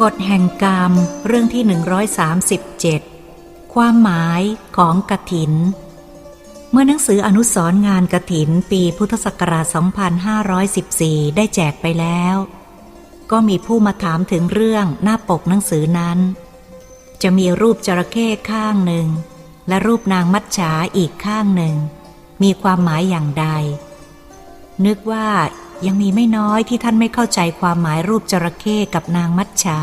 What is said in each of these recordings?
กฎแห่งกรรมเรื่องที่ 137 ความหมายของกถิน เมื่อหนังสืออนุสรณ์งานกถินปีพุทธศักราช 2514 ได้แจกไปแล้ว ก็มีผู้มาถามถึงเรื่องหน้าปกหนังสือนั้น จะมีรูปจระเข้ข้างหนึ่ง และรูปนางมัจฉาอีกข้างหนึ่ง มีความหมายอย่างใด นึกว่า ยังมีไม่น้อยที่ท่านไม่เข้าใจความหมายรูปจระเข้กับนางมัจฉา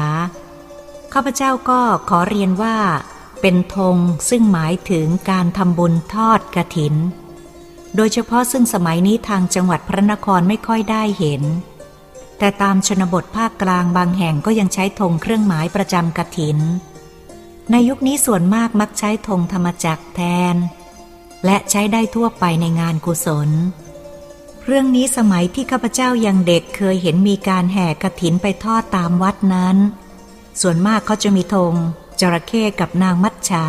ข้าพเจ้าก็ขอเรียนว่า เป็นธงซึ่งหมายถึงการทำบุญทอดกระถิน โดยเฉพาะซึ่งสมัยนี้ทางจังหวัดพระนครไม่ค่อยได้เห็น แต่ตามชนบทภาคกลางบางแห่งก็ยังใช้ธงเครื่องหมายประจำกระถิน ในยุคนี้ส่วนมากมักใช้ธงธรรมจักรแทน และใช้ได้ทั่วไปในงานกุศล เรื่องนี้สมัยที่ข้าพเจ้ายังเด็กเคยเห็นมีการแห่กระถินไปทอดตามวัดนั้น ส่วนมากเขาจะมีธงจระเข้กับนางมัจฉา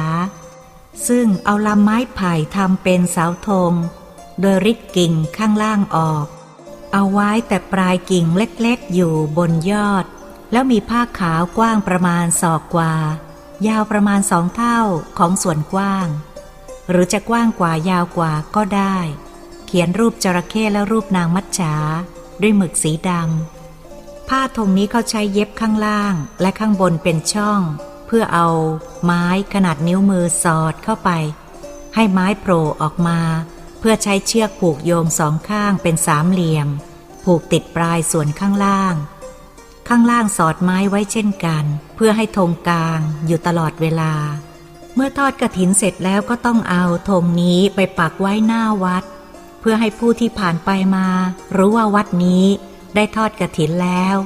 ซึ่งเอาลำไม้ไผ่ทำเป็นเสาธง โดยริดกิ่งข้างล่างออก เอาไว้แต่ปลายกิ่งเล็กๆอยู่บนยอด แล้วมีผ้าขาวกว้างประมาณศอกกว่า ยาวประมาณสองเท่าของส่วนกว้าง หรือจะกว้างกว่ายาวกว่าก็ได้ เขียนรูปจระเข้และรูปนางมัจฉาด้วยหมึกสีดำผ้าธงนี้เขาใช้เย็บข้างล่างและข้างบนเป็นช่อง เพื่อเอาไม้ขนาดนิ้วมือสอดเข้าไป ให้ไม้โผล่ออกมา เพื่อใช้เชือกผูกโยงสองข้างเป็นสามเหลี่ยม ผูกติดปลายส่วนข้างล่าง ข้างล่างสอดไม้ไว้เช่นกัน เพื่อให้ธงกลางอยู่ตลอดเวลา เมื่อทอดกระถินเสร็จแล้วก็ต้องเอาธงนี้ไปปักไว้หน้าวัด เพื่อให้ผู้ที่ผ่านไปมา รู้ว่าวัดนี้ได้ทอดกระถินแล้ว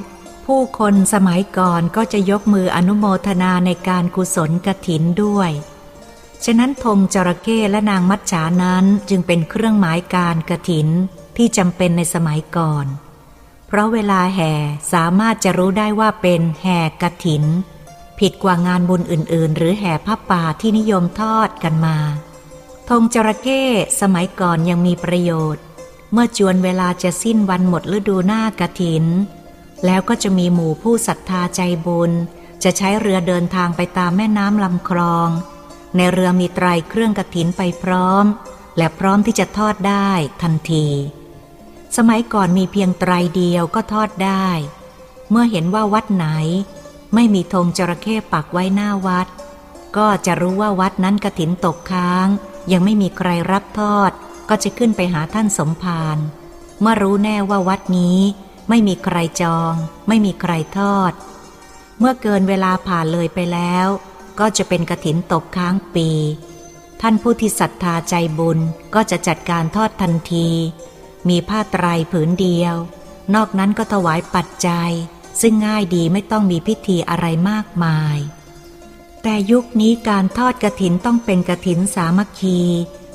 ผู้คนสมัยก่อนก็จะยกมืออนุโมทนาในการกุศลกระถินด้วย ฉะนั้นธงจระเข้และนางมัจฉานั้นจึงเป็นเครื่องหมายการกระถินที่จำเป็นในสมัยก่อน เพราะเวลาแห่สามารถจะรู้ได้ว่าเป็นแห่กระถิน ผิดกว่างานบุญอื่น ๆ หรือแห่ผ้าป่าที่นิยมทอดกันมา ธงจระเข้สมัยก่อนยังมีประโยชน์ เมื่อจวนเวลาจะสิ้นวันหมดฤดูหน้ากระถิน แล้วก็จะมีหมู่ผู้ศรัทธาใจบุญ จะใช้เรือเดินทางไปตามแม่น้ำลำคลอง ในเรือมีไตรเครื่องกระถินไปพร้อม และพร้อมที่จะทอดได้ทันที สมัยก่อนมีเพียงไตรเดียวก็ทอดได้ เมื่อเห็นว่าวัดไหน ไม่มีธงจระเข้ปักไว้หน้าวัด ก็จะรู้ว่าวัดนั้นกระถินตกค้าง ยังไม่มีใครรับทอด ก็จะขึ้นไปหาท่านสมภารเมื่อรู้แน่ว่าวัดนี้ไม่มีใครจอง ไม่มีใครทอด เมื่อเกินเวลาผ่านเลยไปแล้ว ก็จะเป็นกระถินตกค้างปี ท่านผู้ที่ศรัทธาใจบุญก็จะจัดการทอดทันที มีผ้าไตรผืนเดียว นอกนั้นก็ถวายปัจจัย ซึ่งง่ายดีไม่ต้องมีพิธีอะไรมากมาย แต่ยุคนี้การทอดกระถินต้องเป็นกระถินสามัคคี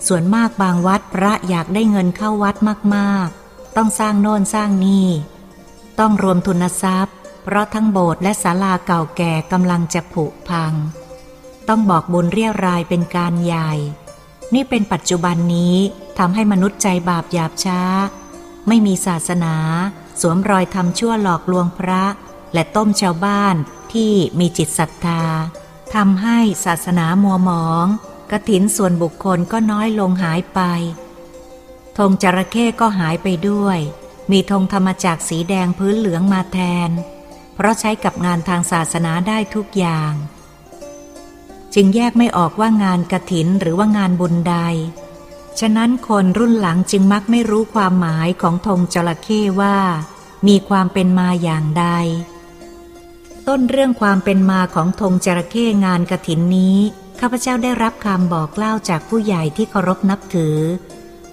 ส่วนมากบางวัดพระอยากได้เงินเข้าวัดมากๆ ต้องสร้างโน่นสร้างนี่ ต้องรวมทุนทรัพย์ เพราะทั้งโบสถ์และศาลาเก่าแก่กำลังจะผุพัง ต้องบอกบุญเรียรายเป็นการใหญ่ นี่เป็นปัจจุบันนี้ทำให้มนุษย์ใจบาปหยาบช้า ไม่มีศาสนา สวมรอยทำชั่วหลอกลวงพระ และต้มชาวบ้านที่มีจิตศรัทธา ทำให้ศาสนามัวหมองกระถินส่วนบุคคลก็น้อยลงหายไปธงจระเข้ก็หายไปด้วย มีธงธรรมจักรสีแดงพื้นเหลืองมาแทน เพราะใช้กับงานทางศาสนาได้ทุกอย่าง จึงแยกไม่ออกว่างานกระถินหรือว่างานบุญใด ฉะนั้นคนรุ่นหลังจึงมักไม่รู้ความหมายของธงจระเข้ว่า มีความเป็นมาอย่างใด ต้นเรื่องความเป็นมาของธงจระเข้งานกระถินนี้ ข้าพเจ้าได้รับคำบอกเล่าจากผู้ใหญ่ที่เคารพนับถือ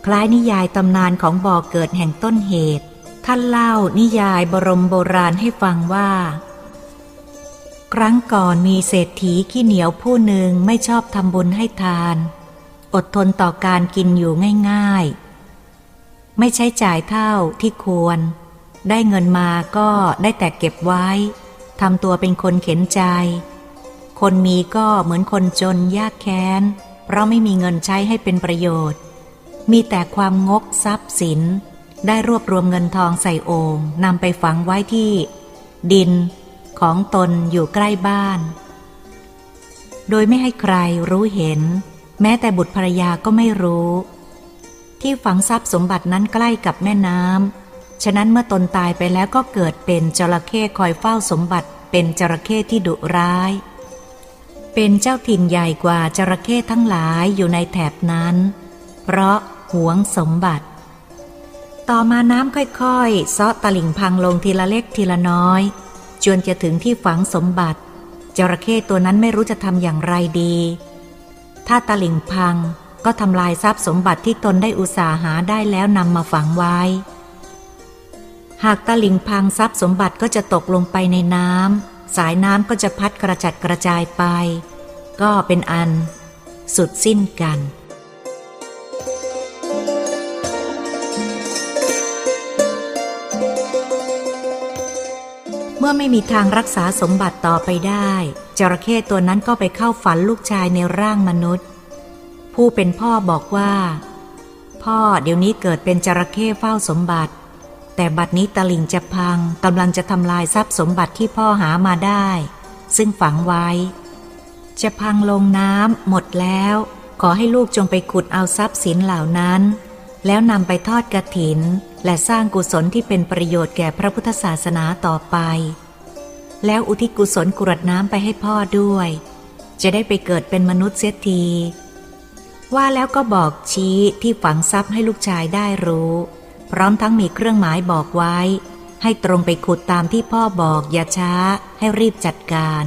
คล้ายนิยายตำนานของบ่อเกิดแห่งต้นเหตุ ท่านเล่านิยายบรมโบราณให้ฟังว่า ครั้งก่อนมีเศรษฐีขี้เหนียวผู้หนึ่งไม่ชอบทำบุญให้ทาน อดทนต่อการกินอยู่ง่าย ๆ ไม่ใช้จ่ายเท่าที่ควร ได้เงินมาก็ได้แต่เก็บไว้ ทำตัวเป็นคนเข็นใจ คนมีก็เหมือนคนจนยากแค้น เพราะไม่มีเงินใช้ให้เป็นประโยชน์ มีแต่ความงกทรัพย์สิน ได้รวบรวมเงินทองใส่โอ่งนำไปฝังไว้ที่ ดินของตนอยู่ใกล้บ้าน โดยไม่ให้ใครรู้เห็น แม้แต่บุตรภรรยาก็ไม่รู้ ที่ฝังทรัพย์สมบัตินั้นใกล้กับแม่น้ำ ฉะนั้นเมื่อตนตายไปแล้วก็เกิดเป็นจระเข้คอยเฝ้าสมบัติเป็นจระเข้ที่ดุร้าย เป็นเจ้าถิ่นใหญ่กว่าจระเข้ทั้งหลายอยู่ในแถบนั้น เพราะหวงสมบัติ ต่อมาน้ำค่อยๆซาะตลิ่งพังลงทีละเล็กทีละน้อย จนจะถึงที่ฝังสมบัติ จระเข้ตัวนั้นไม่รู้จะทำอย่างไรดี ถ้าตลิ่งพังก็ทำลายทรัพย์สมบัติที่ตนได้อุตสาหาได้แล้วนำมาฝังไว้ หากตลิ่งพังทรัพย์สมบัติก็จะตกลงไปในน้ำสายน้ำก็จะพัดกระจัดกระจายไป ก็เป็นอัน สุดสิ้นกันเมื่อไม่มีทางรักษาสมบัติต่อไปได้ จระเข้ตัวนั้นก็ไปเข้าฝันลูกชายในร่างมนุษย์ ผู้เป็นพ่อบอกว่า พ่อเดี๋ยวนี้เกิดเป็นจระเข้เฝ้าสมบัติ แต่บัดนี้ตะลิ่งจะพังกำลังจะทำลายทรัพย์สมบัติที่พ่อหามาได้ ซึ่งฝังไว้ จะพังลงน้ำหมดแล้ว ขอให้ลูกจงไปขุดเอาทรัพย์สินเหล่านั้น แล้วนำไปทอดกระถิน และสร้างกุศลที่เป็นประโยชน์แก่พระพุทธศาสนาต่อไป แล้วอุทิศกุศลกรวดน้ำไปให้พ่อด้วย จะได้ไปเกิดเป็นมนุษย์เสียทีว่าแล้วก็บอกชี้ที่ฝังทรัพย์ให้ลูกชายได้รู้ พร้อมทั้งมีเครื่องหมายบอกไว้ ให้ตรงไปขุดตามที่พ่อบอกอย่าช้าให้รีบจัดการ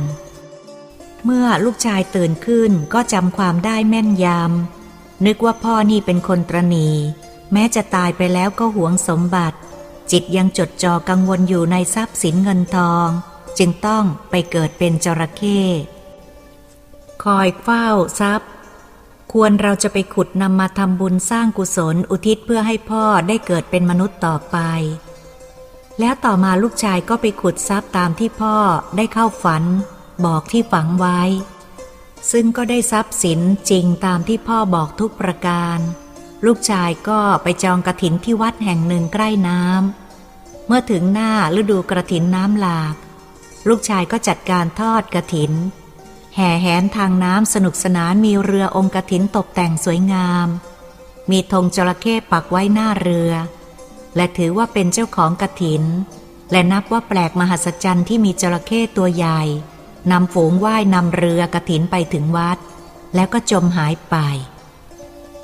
เมื่อลูกชายตื่นขึ้นก็จำความได้แม่นยำนึกว่าพ่อนี่เป็นคนตรณีแม้จะตายไปแล้วก็หวงสมบัติ จิตยังจดจ่อกังวลอยู่ในทรัพย์สินเงินทอง จึงต้องไปเกิดเป็นจระเข้คอยเฝ้าทรัพย์ ควรเราจะไปขุดนำมาทำบุญสร้างกุศลอุทิศเพื่อให้พ่อได้เกิดเป็นมนุษย์ต่อไป แล้วต่อมาลูกชายก็ไปขุดทรัพย์ตามที่พ่อได้เข้าฝัน บอกที่ฝังไว้ ซึ่งก็ได้ทรัพย์สินจริงตามที่พ่อบอกทุกประการ ลูกชายก็ไปจองกระถินที่วัดแห่งหนึ่งใกล้น้ำเมื่อถึงหน้าฤดูกระถินน้ำหลาก ลูกชายก็จัดการทอดกระถิน แห่แหนทางน้ำสนุกสนานมีเรือองค์กระถินตกแต่งสวยงาม มีธงจระเข้ปักไว้หน้าเรือ และถือว่าเป็นเจ้าของกระถิน และนับว่าแปลกมหัศจรรย์ที่มีจระเข้ตัวใหญ่นำฝูงว่ายนำเรือกระถินไปถึงวัด แล้วก็จมหายไป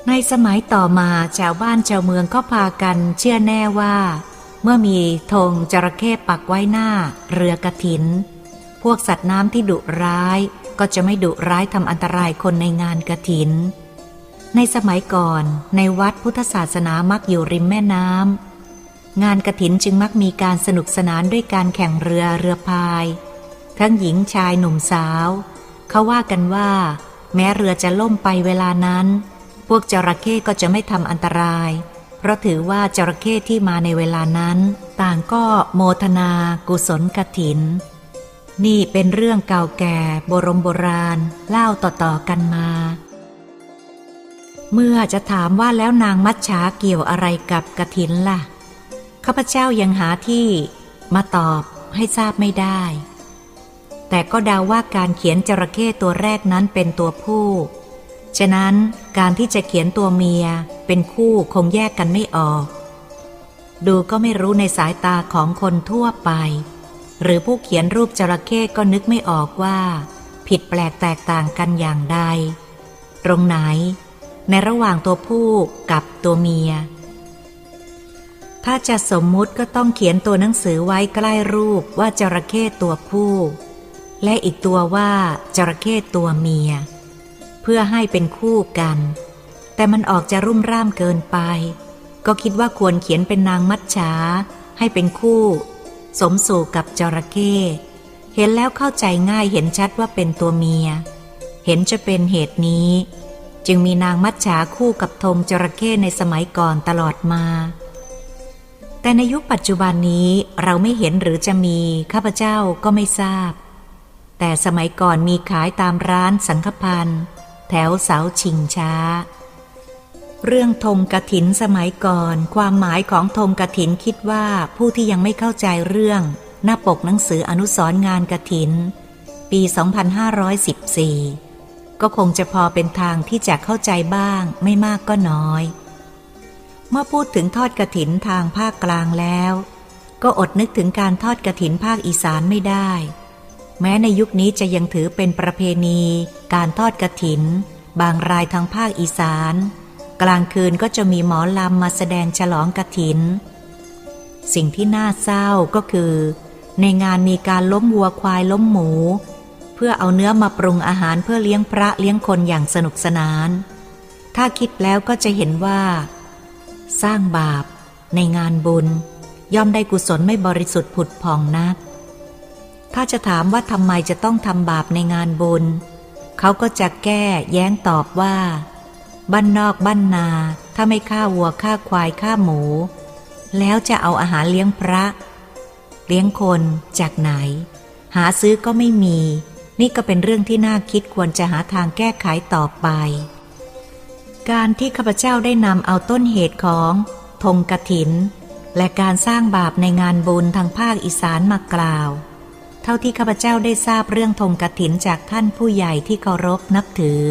ในสมัยต่อมาชาวบ้านชาวเมืองก็พากันเชื่อแน่ว่า เมื่อมีธงจระเข้ปักไว้หน้า เรือกระถิน พวกสัตว์น้ำที่ดุร้าย ก็จะไม่ดุร้ายทำอันตรายคนในงานกระถิน ในสมัยก่อนในวัดพุทธศาสนามักอยู่ริมแม่น้ำงานกระถินจึงมักมีการสนุกสนานด้วยการแข่งเรือเรือพาย ทั้งหญิงชายหนุ่มสาว เขาว่ากันว่า แม้เรือจะล่มไปเวลานั้น พวกจระเข้ก็จะไม่ทำอันตราย เพราะถือว่าจระเข้ที่มาในเวลานั้น ต่างก็โมทนากุศลกระถิน นี่เป็นเรื่องเก่าแก่โบรมโบราณเล่าต่อๆกันมา เมื่อจะถามว่าแล้วนางมัจฉาเกี่ยวอะไรกับกระถินล่ะ ข้าพเจ้ายังหาที่มาตอบให้ทราบไม่ได้ แต่ก็เดาว่าการเขียนจระเข้ตัวแรกนั้นเป็นตัวผู้ ฉะนั้นการที่จะเขียนตัวเมียเป็นคู่คงแยกกันไม่ออก ดูก็ไม่รู้ในสายตาของคนทั่วไป หรือผู้เขียนรูปจระเข้ก็นึกไม่ออกว่า ผิดแปลกแตกต่างกันอย่างใด ตรงไหน ในระหว่างตัวผู้กับตัวเมีย ถ้าจะสมมุติก็ต้องเขียนตัวหนังสือไว้ใกล้รูปว่าจระเข้ตัวผู้ และอีกตัวว่าจระเข้ตัวเมีย เพื่อให้เป็นคู่กัน แต่มันออกจะรุ่มร่ามเกินไป ก็คิดว่าควรเขียนเป็นนางมัจฉาให้เป็นคู่ สมสู่กับจระเข้เห็นแล้วเข้าใจง่ายเห็นชัดว่าเป็นตัวเมีย เห็นจะเป็นเหตุนี้ จึงมีนางมัจฉาคู่กับธงจระเข้ในสมัยก่อนตลอดมา แต่ในยุคปัจจุบันนี้เราไม่เห็นหรือจะมีข้าพเจ้าก็ไม่ทราบ แต่สมัยก่อนมีขายตามร้านสังฆพันธ์แถวเสาชิงช้า เรื่องธงกระถินสมัยก่อน ความหมายของธงกระถินคิดว่าผู้ที่ยังไม่เข้าใจเรื่อง หน้าปกหนังสืออนุสรณ์งานกระถิน ปี 2514 ก็คงจะพอเป็นทางที่จะเข้าใจบ้างไม่มากก็น้อย เมื่อพูดถึงทอดกระถินทางภาคกลางแล้ว ก็อดนึกถึงการทอดกระถินภาคอีสานไม่ได้ แม้ในยุคนี้จะยังถือเป็นประเพณี การทอดกระถิน บางรายทางภาคอีสาน กลางคืนก็จะมีหมอลำมาแสดงฉลองกระถิน สิ่งที่น่าเศร้าก็คือ ในงานมีการล้มวัวควายล้มหมู เพื่อเอาเนื้อมาปรุงอาหารเพื่อเลี้ยงพระเลี้ยงคนอย่างสนุกสนาน ถ้าคิดแล้วก็จะเห็นว่า สร้างบาป ในงานบุญ ย่อมได้กุศลไม่บริสุทธิ์ผุดผ่องนัก ถ้าจะถามว่าทำไมจะต้องทำบาปในงานบุญ เขาก็จะแก้แย้งตอบว่า บ้านนอกบ้านนา ถ้าไม่ฆ่าวัวฆ่าควายฆ่าหมู แล้วจะเอาอาหารเลี้ยงพระ เลี้ยงคนจากไหน หาซื้อก็ไม่มี นี่ก็เป็นเรื่องที่น่าคิดควรจะหาทางแก้ไขต่อไป การที่ข้าพเจ้าได้นำเอาต้นเหตุของธงกถิน และการสร้างบาปในงานบุญทางภาคอีสานมากล่าว เท่าที่ข้าพเจ้าได้ทราบเรื่องธงกถินจากท่านผู้ใหญ่ที่เคารพนับถือ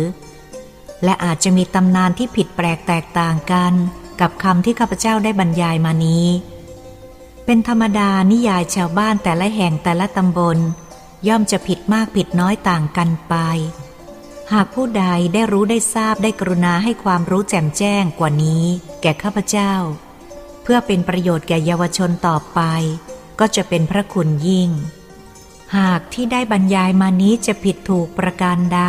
และอาจจะมีตำนานที่ผิดแปลกแตกต่างกัน กับคำที่ข้าพเจ้าได้บรรยายมานี้ เป็นธรรมดานิยายชาวบ้านแต่ละแห่งแต่ละตำบล ย่อมจะผิดมากผิดน้อยต่างกันไป หากผู้ใดได้รู้ได้ทราบได้กรุณาให้ความรู้แจ่มแจ้งกว่านี้ แก่ข้าพเจ้า เพื่อเป็นประโยชน์แก่เยาวชนต่อไป ก็จะเป็นพระคุณยิ่ง หากที่ได้บรรยายมานี้จะผิดถูกประการใด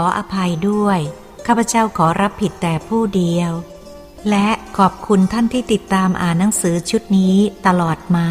ออภัยด้วย ข้าพเจ้าขอรับผิดแต่ผู้เดียว และขอบคุณท่านที่ติดตามอ่านหนังสือชุดนี้ตลอดมา